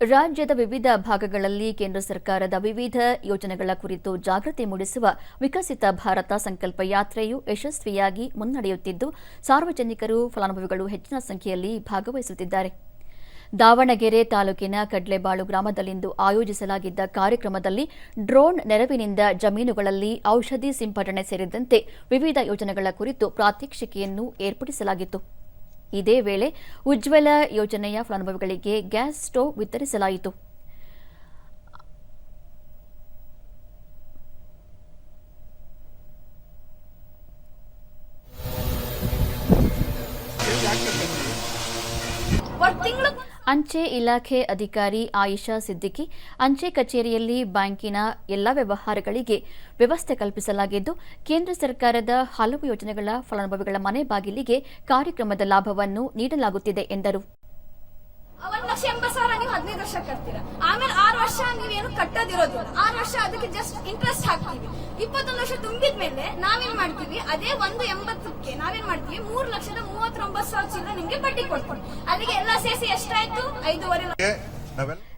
ರಾಜ್ಯದ ವಿವಿಧ ಭಾಗಗಳಲ್ಲಿ ಕೇಂದ್ರ ಸರ್ಕಾರದ ವಿವಿಧ ಯೋಜನೆಗಳ ಕುರಿತು ಜಾಗೃತಿ ಮೂಡಿಸುವ ವಿಕಸಿತ ಭಾರತ ಸಂಕಲ್ಪ ಯಾತ್ರೆಯು ಯಶಸ್ವಿಯಾಗಿ ಮುನ್ನಡೆಯುತ್ತಿದ್ದು, ಸಾರ್ವಜನಿಕರು ಫಲಾನುಭವಿಗಳು ಹೆಚ್ಚಿನ ಸಂಖ್ಯೆಯಲ್ಲಿ ಭಾಗವಹಿಸುತ್ತಿದ್ದಾರೆ. ದಾವಣಗೆರೆ ತಾಲೂಕಿನ ಕಡ್ಲೆಬಾಳು ಗ್ರಾಮದಲ್ಲಿಂದು ಆಯೋಜಿಸಲಾಗಿದ್ದ ಕಾರ್ಯಕ್ರಮದಲ್ಲಿ ಡ್ರೋನ್ ನೆರವಿನಿಂದ ಜಮೀನುಗಳಲ್ಲಿ ಔಷಧಿ ಸಿಂಪಡಣೆ ಸೇರಿದಂತೆ ವಿವಿಧ ಯೋಜನೆಗಳ ಕುರಿತು ಪ್ರಾತ್ಯಕ್ಷಿಕೆಯನ್ನು ಏರ್ಪಡಿಸಲಾಗಿತ್ತು. ಇದೇ ವೇಳೆ ಉಜ್ವಲ ಯೋಜನೆಯ ಫಲಾನುಭವಿಗಳಿಗೆ ಗ್ಯಾಸ್ ಸ್ಟೋವ್ ವಿತರಿಸಲಾಯಿತು. ಅಂಚೆ ಇಲಾಖೆ ಅಧಿಕಾರಿ ಆಯಿಷಾ ಸಿದ್ದಿಕಿ, ಅಂಚೆ ಕಚೇರಿಯಲ್ಲಿ ಬ್ಯಾಂಕಿನ ಎಲ್ಲ ವ್ಯವಹಾರಗಳಿಗೆ ವ್ಯವಸ್ಥೆ ಕಲ್ಪಿಸಲಾಗಿದ್ದು, ಕೇಂದ್ರ ಸರ್ಕಾರದ ಹಲವು ಯೋಜನೆಗಳ ಫಲಾನುಭವಿಗಳ ಮನೆ ಬಾಗಿಲಿಗೆ ಕಾರ್ಯಕ್ರಮದ ಲಾಭವನ್ನು ನೀಡಲಾಗುತ್ತಿದೆ ಎಂದರು. ಒಂದ್ ಲಕ್ಷ ಎಂಬತ್ ಸಾವಿರ ನೀವು ಹದಿನೈದು ವರ್ಷ ಕಟ್ತೀರಾ. ಆಮೇಲೆ ಆರು ವರ್ಷ ನೀವೇನು ಕಟ್ಟೋದಿರೋದು ಆರು ವರ್ಷ ಅದಕ್ಕೆ ಜಸ್ಟ್ ಇಂಟ್ರೆಸ್ಟ್ ಹಾಕ್ತೀವಿ. ಇಪ್ಪತ್ತೊಂದು ವರ್ಷ ತುಂಬಿದ್ಮೇಲೆ ನಾವೇನ್ ಮಾಡ್ತೀವಿ? ಅದೇ ಒಂದು ಎಂಬತ್ತಕ್ಕೆ ನಾವೇನ್ ಮಾಡ್ತೀವಿ? ಮೂರ್ ಲಕ್ಷದ ಮೂವತ್ತೊಂಬತ್ತು ಸಾವಿರ ಚಿಲ್ಲರೆ ನಿಮ್ಗೆ ಬಡ್ಡಿ ಕೊಡ್ತೀವಿ. ಅಲ್ಲಿಗೆ ಎಲ್ಲ ಸೇರಿಸಿ ಎಷ್ಟಾಯ್ತು? ಐದೂವರೆ ಲಕ್ಷ.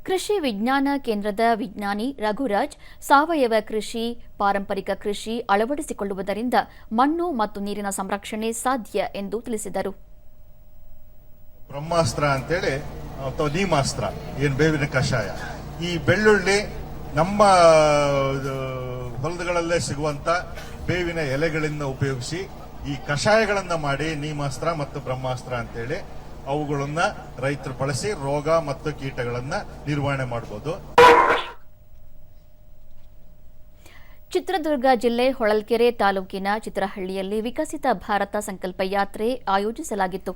ಕೃಷಿ ವಿಜ್ಞಾನ ಕೇಂದ್ರದ ವಿಜ್ಞಾನಿ ರಘುರಾಜ್ ಸಾವಯವ ಕೃಷಿ ಪಾರಂಪರಿಕ ಕೃಷಿ ಅಳವಡಿಸಿಕೊಳ್ಳುವುದರಿಂದ ಮಣ್ಣು ಮತ್ತು ನೀರಿನ ಸಂರಕ್ಷಣೆ ಸಾಧ್ಯ ಎಂದು ತಿಳಿಸಿದರು. ಬ್ರಹ್ಮಾಸ್ತ್ರ ಅಂತೇಳಿ ಅಥವಾ ನೀಮಾಸ್ತ್ರ ಏನು ಬೇವಿನ ಕಷಾಯ. ಈ ಬೆಳ್ಳುಳ್ಳಿ ನಮ್ಮ ಇದು, ಹೊಲದಗಳಲ್ಲೇ ಸಿಗುವಂತ ಬೇವಿನ ಎಲೆಗಳಿಂದ ಉಪಯೋಗಿಸಿ ಈ ಕಷಾಯಗಳನ್ನ ಮಾಡಿ ನೀಮಾಸ್ತ್ರ ಮತ್ತು ಬ್ರಹ್ಮಾಸ್ತ್ರ ಅಂತೇಳಿ ಅವುಗಳನ್ನ ರೈತರು ಬಳಸಿ ರೋಗ ಮತ್ತು ಕೀಟಗಳನ್ನ ನಿರ್ವಹಣೆ ಮಾಡಬಹುದು ಚಿತ್ರದುರ್ಗ ಜಿಲ್ಲೆ ಹೊಳಲ್ಕೆರೆ ತಾಲೂಕಿನ ಚಿತ್ರಹಳ್ಳಿಯಲ್ಲಿ ವಿಕಸಿತ ಭಾರತ ಸಂಕಲ್ಪ ಯಾತ್ರೆ ಆಯೋಜಿಸಲಾಗಿತ್ತು.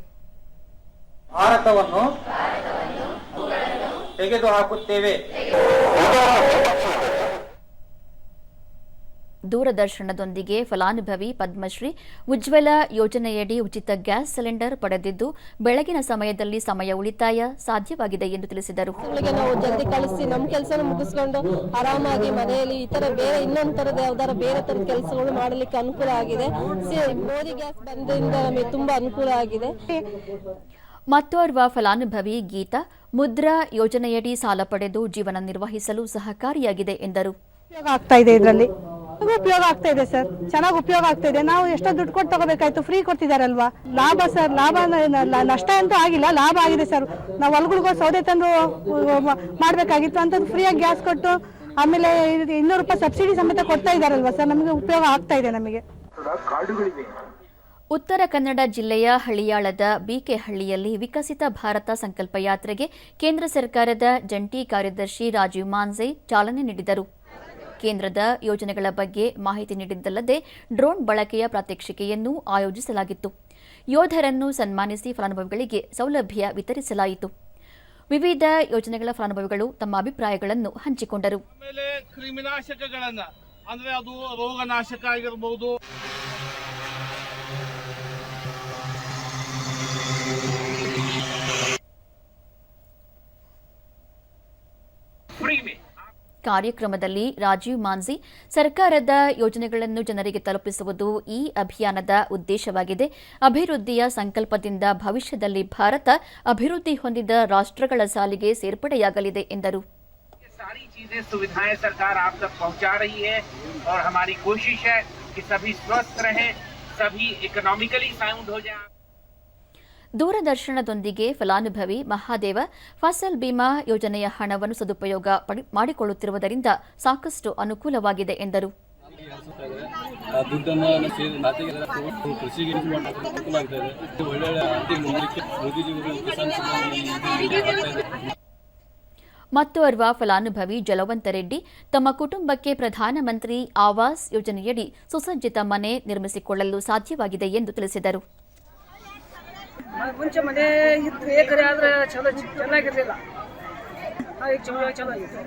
ಭಾರತವನ್ನು ತೆಗೆದುಹಾಕುತ್ತೇವೆ. ದೂರದರ್ಶನದೊಂದಿಗೆ ಫಲಾನುಭವಿ ಪದ್ಮಶ್ರೀ ಉಜ್ವಲ ಯೋಜನೆಯಡಿ ಉಚಿತ ಗ್ಯಾಸ್ ಸಿಲಿಂಡರ್ ಪಡೆದಿದ್ದು ಬೆಳಗಿನ ಸಮಯದಲ್ಲಿ ಸಮಯ ಉಳಿತಾಯ ಸಾಧ್ಯವಾಗಿದೆ ಎಂದು ತಿಳಿಸಿದರು. ನಾವು ಜಲ್ದಿ ಕಳಿಸಿ ನಮ್ಮ ಕೆಲಸನ ಮುಗಿಸ್ಕೊಂಡು ಆರಾಮಾಗಿ ಮನೆಯಲ್ಲಿ ಈ ತರ ಬೇರೆ ಇನ್ನೊಂದ್ ತರದ ಯಾವ್ದಾರ ಬೇರೆ ತರದ ಕೆಲಸಗಳು ಮಾಡಲಿಕ್ಕೆ ಅನುಕೂಲ ಆಗಿದೆ. ಸಿ- ಮೋದಿ ಗ್ಯಾಸ್ ಬಂದ್ರಿಂದ ನಮಗೆ ತುಂಬಾ ಅನುಕೂಲ ಆಗಿದೆ. ಮತ್ತೋರ್ವ ಫಲಾನುಭವಿ ಗೀತಾ ಮುದ್ರಾ ಯೋಜನೆಯಡಿ ಸಾಲ ಪಡೆದು ಜೀವನ ನಿರ್ವಹಿಸಲು ಸಹಕಾರಿಯಾಗಿದೆ ಎಂದರು. ಉಪಯೋಗ ಆಗ್ತಾ ಇದೆ ಇದರಲ್ಲಿ. ಉಪಯೋಗ ಆಗ್ತಾ ಇದೆ ಸರ್. ಚೆನ್ನಾಗಿ ಉಪಯೋಗ ಆಗ್ತಾ ಇದೆ. ನಾವು ಎಷ್ಟೋ ದುಡ್ಡು ಕೊಟ್ಟು ತಗೋಬೇಕಾಯ್ತು. ಫ್ರೀ ಕೊಡ್ತಿದಾರಲ್ವಾ? ಲಾಭ ಸರ್ ಲಾಭ ನಷ್ಟ ಅಂತೂ ಆಗಿಲ್ಲ. ಲಾಭ ಆಗಿದೆ ಸರ್. ನಾವು ಹೊಲಗಳಿಗೋ ಸೌದೆ ತಂದು ಮಾಡ್ಬೇಕಾಗಿತ್ತು. ಅಂತದ್ದು ಫ್ರೀಯಾಗಿ ಗ್ಯಾಸ್ ಕೊಟ್ಟು ಆಮೇಲೆ ಇದು ಇನ್ನೂರು ರೂಪಾಯಿ ಸಬ್ಸಿಡಿ ಸಮೇತ ಕೊಡ್ತಾ ಇದಾರಲ್ವಾ ಸರ್? ನಮಗೆ ಉಪಯೋಗ ಆಗ್ತಾ ಇದೆ ನಮಗೆ. ಉತ್ತರ ಕನ್ನಡ ಜಿಲ್ಲೆಯ ಹಳಿಯಾಳದ ಬಿಕೆಹಳ್ಳಿಯಲ್ಲಿ ವಿಕಸಿತ ಭಾರತ ಸಂಕಲ್ಪ ಯಾತ್ರೆಗೆ ಕೇಂದ್ರ ಸರ್ಕಾರದ ಜಂಟಿ ಕಾರ್ಯದರ್ಶಿ ರಾಜೀವ್ ಮಾನ್ಸೆ ಚಾಲನೆ ನೀಡಿದರು. ಕೇಂದ್ರದ ಯೋಜನೆಗಳ ಬಗ್ಗೆ ಮಾಹಿತಿ ನೀಡಿದ್ದಲ್ಲದೆ ಡ್ರೋನ್ ಬಳಕೆಯ ಪ್ರಾತ್ಯಕ್ಷಿಕೆಯನ್ನು ಆಯೋಜಿಸಲಾಗಿತ್ತು. ಯೋಧರನ್ನು ಸನ್ಮಾನಿಸಿ ಫಲಾನುಭವಿಗಳಿಗೆ ಸೌಲಭ್ಯ ವಿತರಿಸಲಾಯಿತು. ವಿವಿಧ ಯೋಜನೆಗಳ ಫಲಾನುಭವಿಗಳು ತಮ್ಮ ಅಭಿಪ್ರಾಯಗಳನ್ನು ಹಂಚಿಕೊಂಡರು. ಕಾರ್ಯಕ್ರಮದಲ್ಲಿ ರಾಜೀವ್ ಮಾನ್ಸಿ ಸರ್ಕಾರದ ಯೋಜನೆಗಳನ್ನು ಜನರಿಗೆ ತಲುಪಿಸುವುದು ಈ ಅಭಿಯಾನದ ಉದ್ದೇಶವಾಗಿದೆ ಅಭಿವೃದ್ಧಿಯ ಸಂಕಲ್ಪದಿಂದ ಭವಿಷ್ಯದಲ್ಲಿ ಭಾರತ ಅಭಿವೃದ್ಧಿ ಹೊಂದಿದ ರಾಷ್ಟ್ರಗಳ ಸಾಲಿಗೆ ಸೇರ್ಪಡೆಯಾಗಲಿದೆ ಎಂದರು ये सारी चीजें सुविधाएं सरकार आप तक पहुंचा रही है और हमारी कोशिश है कि सभी स्वस्थ रहें सभी इकोनॉमिकली साउंड हो जाए ದೂರದರ್ಶನದೊಂದಿಗೆ ಫಲಾನುಭವಿ ಮಹಾದೇವ ಫಸಲ್ ಬಿಮಾ ಯೋಜನೆಯ ಹಣವನ್ನು ಸದುಪಯೋಗ ಮಾಡಿಕೊಳ್ಳುತ್ತಿರುವುದರಿಂದ ಸಾಕಷ್ಟು ಅನುಕೂಲವಾಗಿದೆ ಎಂದರು. ದುಡ್ಡನ್ನು ಸೇರಿ ಖಾತೆಗೆ ಕೊಟ್ಟು ಕೃಷಿಗೆ ಯೂಸ್ ಮಾಡೋಕೆ ಅನುಕೂಲ ಆಗ್ತಾ ಇದೆ. ಒಳ್ಳೆ ಆರ್ಥಿಕ ಮುಂದಕ್ಕೆ ಮೋದಿಜಿಯವರು ಕಿಸಾನ್ ಸಮ್ಮಾನ್ ನಿಧಿ ಆಗ್ತಾ ಇದೆ ಮತ್ತೋರ್ವ ಫಲಾನುಭವಿ ಜಲವಂತ ರೆಡ್ಡಿ ತಮ್ಮ ಕುಟುಂಬಕ್ಕೆ ಪ್ರಧಾನಮಂತ್ರಿ ಆವಾಸ್ ಯೋಜನೆಯಡಿ ಸುಸಜ್ಜಿತ ಮನೆ ನಿರ್ಮಿಸಿಕೊಳ್ಳಲು ಸಾಧ್ಯವಾಗಿದೆ ಎಂದು ತಿಳಿಸಿದರು. ಮುಂಚೆ ಮನೆ ಇತ್ತು, ಏಕರೆ ಆದ್ರೆ ಚಲೋ ಚೆನ್ನಾಗಿರ್ಲಿಲ್ಲ. ಈಗ ಚಲೋ ಚೆನ್ನಾಗಿತ್ತು.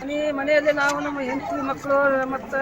ಮನೆ ಮನೆಯಲ್ಲಿ ನಾವು ನಮ್ಮ ಹೆಂಡತಿ ಮಕ್ಕಳು, ಮತ್ತು